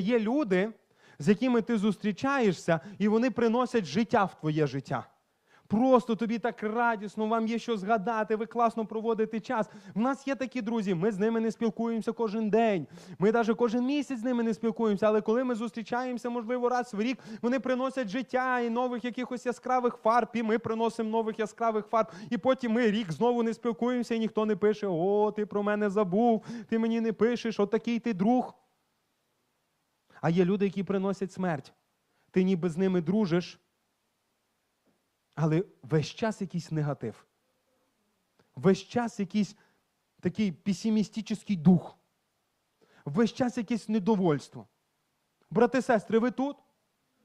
Є люди, з якими ти зустрічаєшся, і вони приносять життя в твоє життя. Просто тобі так радісно, вам є що згадати, ви класно проводите час. У нас є такі друзі, ми з ними не спілкуємося кожен день. Ми навіть кожен місяць з ними не спілкуємося, але коли ми зустрічаємося, можливо, раз в рік, вони приносять життя і нових якихось яскравих фарб, і ми приносимо нових яскравих фарб. І потім ми рік знову не спілкуємося, і ніхто не пише: О, ти про мене забув, ти мені не пишеш, от такий ти друг. А є люди, які приносять смерть. Ти ніби з ними дружиш, але весь час якийсь негатив. Весь час якийсь такий песимістичний дух. Весь час якесь недовольство. Брати, сестри, ви тут?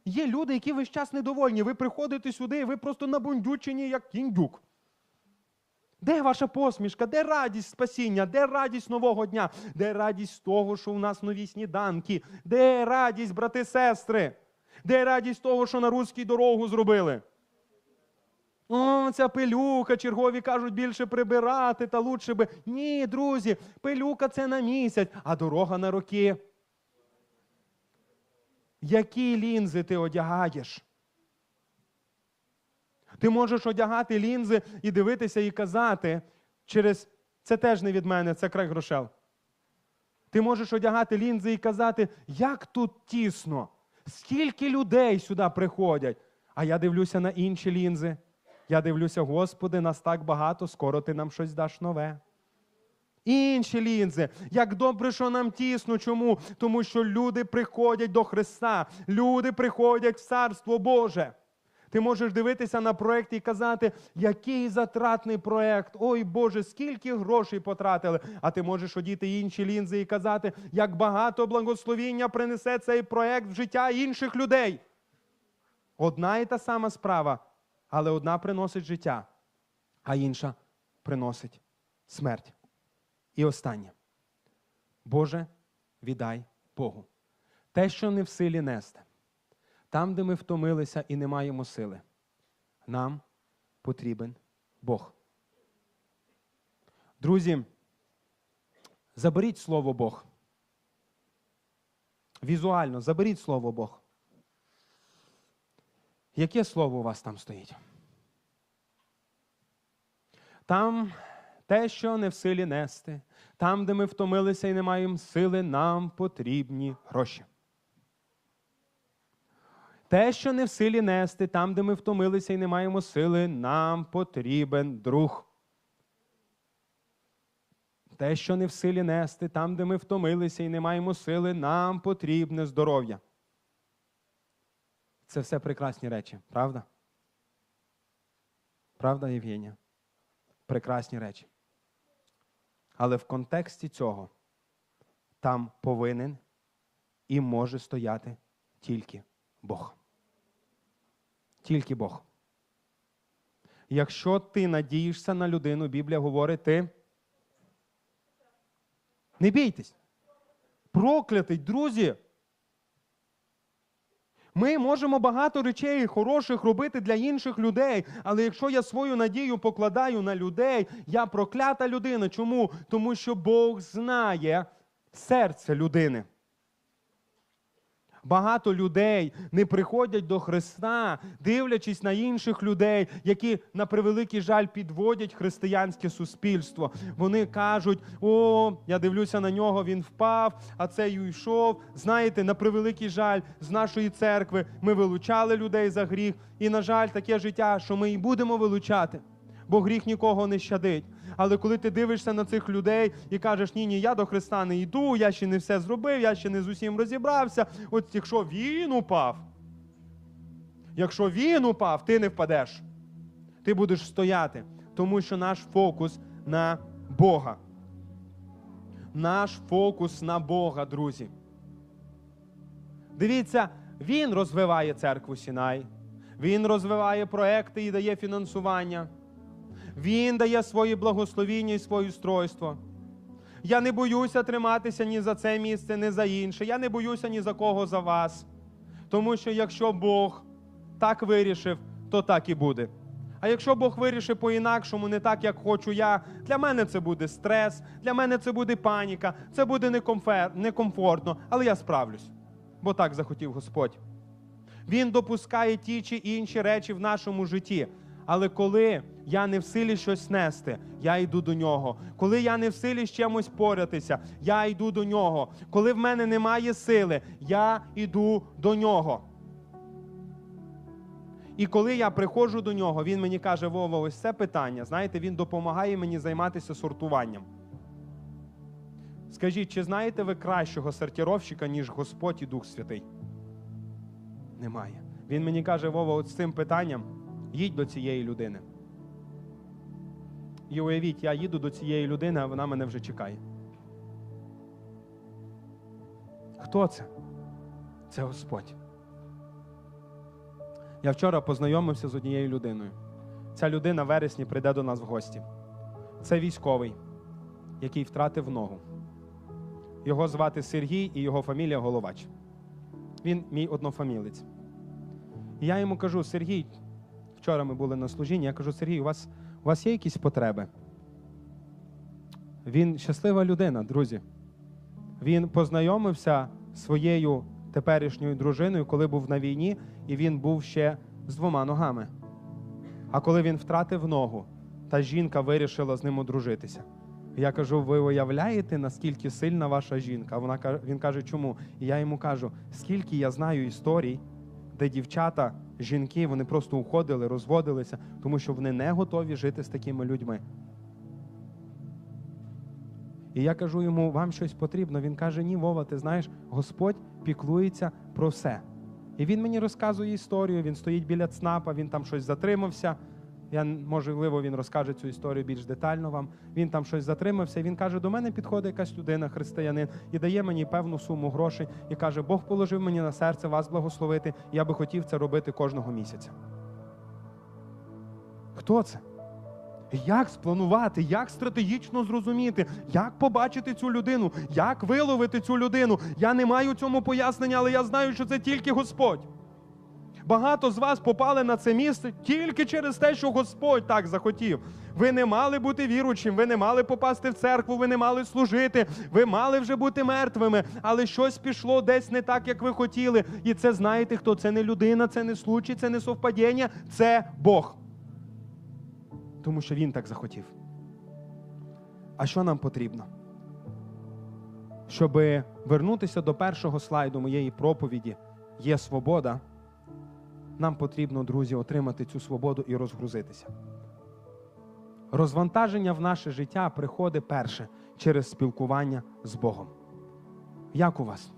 Є люди, які весь час недовольні. Ви приходите сюди, і ви просто набундючені, як кіндюк. Де ваша посмішка? Де радість спасіння? Де радість нового дня? Де радість того, що у нас нові сніданки? Де радість, брати, сестри? Де радість того, що на руській дорогу зробили? О, ця пилюка, чергові кажуть, більше прибирати та лучше би. Ні, друзі, пилюка це на місяць, а дорога на роки. Які лінзи ти одягаєш? Ти можеш одягати лінзи і дивитися і казати через це теж не від мене, це край грошел. Ти можеш одягати лінзи і казати, як тут тісно, скільки людей сюди приходять. А я дивлюся на інші лінзи. Я дивлюся, Господи, нас так багато, скоро ти нам щось даш нове. Інші лінзи, як добре, що нам тісно. Чому? Тому що люди приходять до Христа, люди приходять в Царство Боже. Ти можеш дивитися на проект і казати, який затратний проект, ой Боже, скільки грошей потратили. А ти можеш одіти інші лінзи і казати, як багато благословіння принесе цей проект в життя інших людей. Одна і та сама справа, але одна приносить життя, а інша приносить смерть. І останнє. Боже, віддай Богу. Те, що не в силі нести. Там, де ми втомилися і не маємо сили, нам потрібен Бог. Друзі, заберіть слово Бог. Візуально заберіть слово Бог. Яке слово у вас там стоїть? Там те, що не в силі нести, там, де ми втомилися і не маємо сили, нам потрібні гроші. Те, що не в силі нести, там, де ми втомилися і не маємо сили, нам потрібен друг. Те, що не в силі нести, там, де ми втомилися і не маємо сили, нам потрібне здоров'я. Це все прекрасні речі, правда? Правда, Євгенія? Прекрасні речі. Але в контексті цього там повинен і може стояти тільки Бог. Тільки Бог. Якщо ти надієшся на людину, Біблія говорить, ти не бійтесь. Проклятий, друзі. Ми можемо багато речей хороших робити для інших людей, але якщо я свою надію покладаю на людей, я проклята людина. Чому? Тому що Бог знає серце людини. Багато людей не приходять до Христа, дивлячись на інших людей, які на превеликий жаль підводять християнське суспільство. Вони кажуть: о, я дивлюся на нього, він впав, а цей уйшов. Знаєте, на превеликий жаль з нашої церкви ми вилучали людей за гріх. І, на жаль, таке життя, що ми і будемо вилучати, бо гріх нікого не щадить. Але коли ти дивишся на цих людей і кажеш, ні, ні, я до Христа не йду, я ще не все зробив, я ще не з усім розібрався. От якщо він упав, якщо він упав, ти не впадеш. Ти будеш стояти, тому що наш фокус на Бога. Наш фокус на Бога, друзі. Дивіться, він розвиває церкву Сінай, він розвиває проекти і дає фінансування. Він дає свої благословіння і своє устройство. Я не боюся триматися ні за це місце, ні за інше. Я не боюся ні за кого за вас. Тому що якщо Бог так вирішив, то так і буде. А якщо Бог вирішив по-інакшому, не так, як хочу я, для мене це буде стрес, для мене це буде паніка, це буде некомфортно, але я справлюсь. бо так захотів Господь. Він допускає ті чи інші речі в нашому житті. Але коли я не в силі щось нести, я йду до нього. Коли я не в силі з чимось порятися, я йду до нього. Коли в мене немає сили, я йду до нього. І коли я приходжу до нього, він мені каже: Вова, ось це питання. Знаєте, він допомагає мені займатися сортуванням. Скажіть, чи знаєте ви кращого сортировщика, ніж Господь і Дух Святий? Немає. Він мені каже, Вова, от з цим питанням їдь до цієї людини. І уявіть, я їду до цієї людини, а вона мене вже чекає. Хто це? Це Господь. Я вчора познайомився з однією людиною. Ця людина в вересні прийде до нас в гості. Це військовий, який втратив ногу. Його звати Сергій і його фамілія Головач. Він мій однофамілець. І я йому кажу: Сергій, вчора ми були на служінні, я кажу, Сергій, у вас, у вас є якісь потреби? Він щаслива людина, друзі. Він познайомився своєю теперішньою дружиною, коли був на війні, і він був ще з двома ногами. А коли він втратив ногу, та жінка вирішила з ним одружитися. Я кажу: ви уявляєте, наскільки сильна ваша жінка? Вона він каже, чому? І я йому кажу, скільки я знаю історій, де дівчата, жінки, вони просто уходили, розводилися, тому що вони не готові жити з такими людьми. І я кажу йому, вам щось потрібно. Він каже: Ні, Вова, ти знаєш, Господь піклується про все. І він мені розказує історію. Він стоїть біля ЦНАПа, він там щось затримався. Я можливо, він розкаже цю історію більш детально вам. Він там щось затримався. Він каже: до мене підходить якась людина, християнин, і дає мені певну суму грошей і каже: Бог положив мені на серце вас благословити. Я би хотів це робити кожного місяця. Хто це? Як спланувати, як стратегічно зрозуміти, як побачити цю людину, як виловити цю людину? Я не маю цьому пояснення, але я знаю, що це тільки Господь. Багато з вас попали на це місце тільки через те, що Господь так захотів. Ви не мали бути віручим, ви не мали попасти в церкву, ви не мали служити, ви мали вже бути мертвими, але щось пішло десь не так, як ви хотіли. І це знаєте хто? Це не людина, це не случай, це не совпадіння, це Бог. Тому що Він так захотів. А що нам потрібно? Щоб вернутися до першого слайду моєї проповіді, є свобода. Нам потрібно, друзі, отримати цю свободу і розгрузитися. Розвантаження в наше життя приходить перше через спілкування з Богом. Як у вас?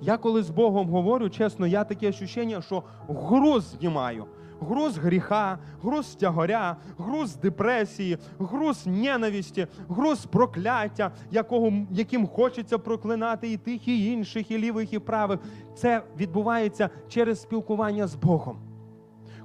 Я коли з Богом говорю, чесно, я таке ощущення, що груз знімаю. Груз гріха, груз тягоря, груз депресії, груз ненависті, груз прокляття, якого, яким хочеться проклинати і тих, і інших, і лівих, і правих. Це відбувається через спілкування з Богом.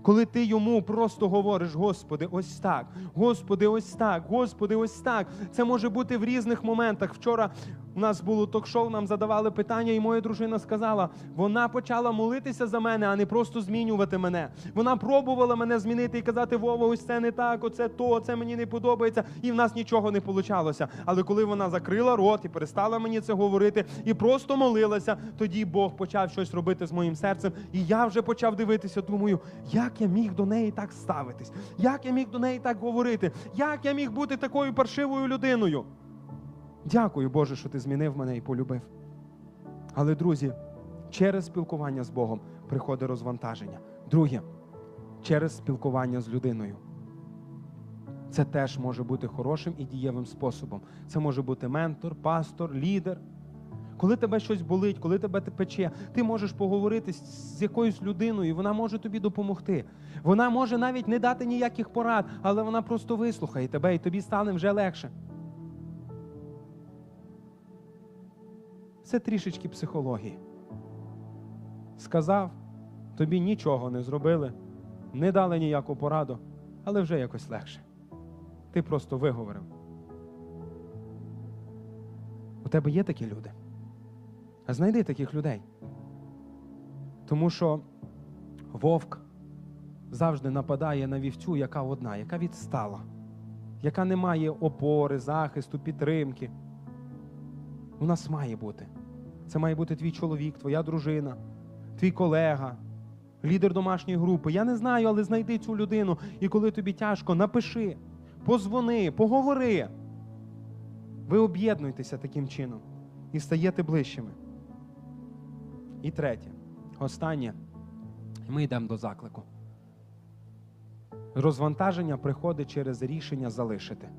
Коли ти йому просто говориш, Господи, ось так, Господи, ось так, Господи, ось так. Це може бути в різних моментах. Вчора у нас було ток-шоу, нам задавали питання, і моя дружина сказала: вона почала молитися за мене, а не просто змінювати мене. Вона пробувала мене змінити і казати, Вова, ось це не так, оце то, це мені не подобається, і в нас нічого не получалося. Але коли вона закрила рот і перестала мені це говорити, і просто молилася, тоді Бог почав щось робити з моїм серцем. І я вже почав дивитися, думаю, як я міг до неї так ставитись, як я міг до неї так говорити, як я міг бути такою паршивою людиною. Дякую, Боже, що ти змінив мене і полюбив. Але, друзі, через спілкування з Богом приходить розвантаження. Друге, через спілкування з людиною. Це теж може бути хорошим і дієвим способом. Це може бути ментор, пастор, лідер. Коли тебе щось болить, коли тебе пече, ти можеш поговорити з якоюсь людиною, вона може тобі допомогти. Вона може навіть не дати ніяких порад, але вона просто вислухає тебе, і тобі стане вже легше. Це трішечки психології. Сказав, тобі нічого не зробили, не дали ніяку пораду, але вже якось легше. Ти просто виговорив. У тебе є такі люди? А знайди таких людей. Тому що вовк завжди нападає на вівцю, яка одна, яка відстала, яка не має опори, захисту, підтримки. У нас має бути. Це має бути твій чоловік, твоя дружина, твій колега, лідер домашньої групи. Я не знаю, але знайди цю людину. І коли тобі тяжко, напиши, позвони, поговори. Ви об'єднуєтеся таким чином і стаєте ближчими. І третє, останнє, ми йдемо до заклику. Розвантаження приходить через рішення залишити.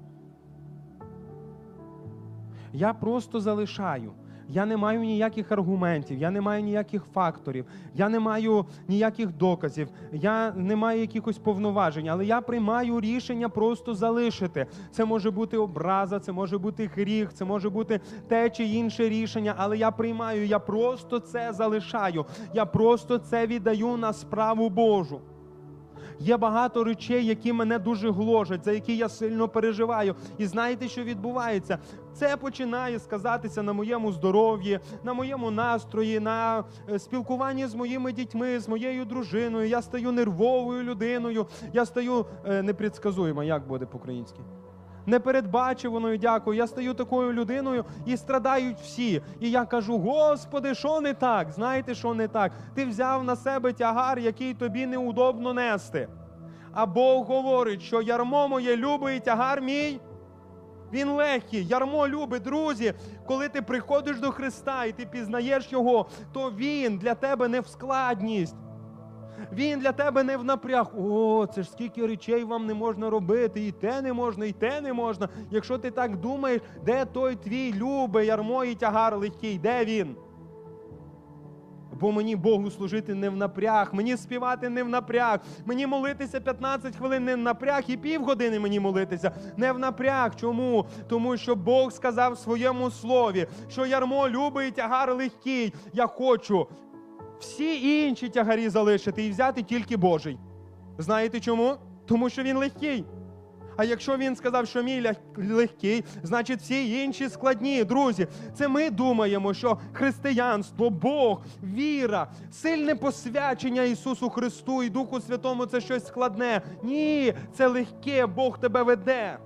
Я просто залишаю. Я не маю ніяких аргументів, я не маю ніяких факторів, я не маю ніяких доказів, я не маю якихось повноважень, але я приймаю рішення просто залишити. Це може бути образа, це може бути гріх, це може бути те чи інше рішення, але я приймаю, я просто це залишаю. Я просто це віддаю на справу Божу. Є багато речей, які мене дуже гложать, за які я сильно переживаю. І знаєте, що відбувається? Це починає сказатися на моєму здоров'ї, на моєму настрої, на е, спілкуванні з моїми дітьми, з моєю дружиною. Я стаю нервовою людиною, я стаю е, непредсказуємо, як буде по-українськи. Непередбачуваною, дякую. Я стаю такою людиною і страдають всі. І я кажу: Господи, що не так? Знаєте, що не так? Ти взяв на себе тягар, який тобі неудобно нести. А Бог говорить, що ярмо моє любий тягар мій. Він легкий, ярмо любить, друзі. Коли ти приходиш до Христа і ти пізнаєш Його, то Він для тебе не в складність. Він для тебе не в напряг. О, це ж скільки речей вам не можна робити, і те не можна, і те не можна. Якщо ти так думаєш, де той твій любий ярмо і тягар легкий, де він? Бо мені Богу служити не в напряг, мені співати не в напряг, мені молитися 15 хвилин не в напряг і півгодини мені молитися не в напряг. Чому? Тому що Бог сказав в своєму слові, що ярмо любий тягар легкий. Я хочу всі інші тягарі залишити і взяти тільки Божий. Знаєте чому? Тому що він легкий. А якщо він сказав, що мій легкий, значить всі інші складні, друзі. Це ми думаємо, що християнство, Бог, віра, сильне посвячення Ісусу Христу і Духу Святому це щось складне. Ні, це легке, Бог тебе веде.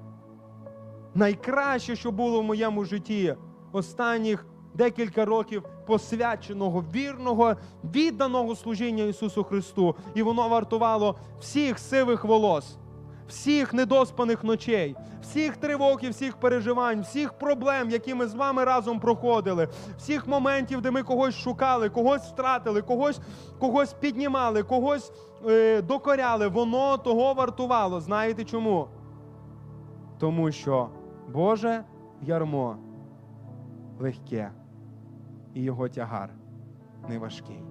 Найкраще, що було в моєму житті останніх декілька років посвяченого, вірного, відданого служіння Ісусу Христу. І воно вартувало всіх сивих волос, всіх недоспаних ночей, всіх тривог і всіх переживань, всіх проблем, які ми з вами разом проходили, всіх моментів, де ми когось шукали, когось втратили, когось, когось піднімали, когось е, докоряли. Воно того вартувало. Знаєте чому? Тому що Боже ярмо легке, і його тягар не важкий.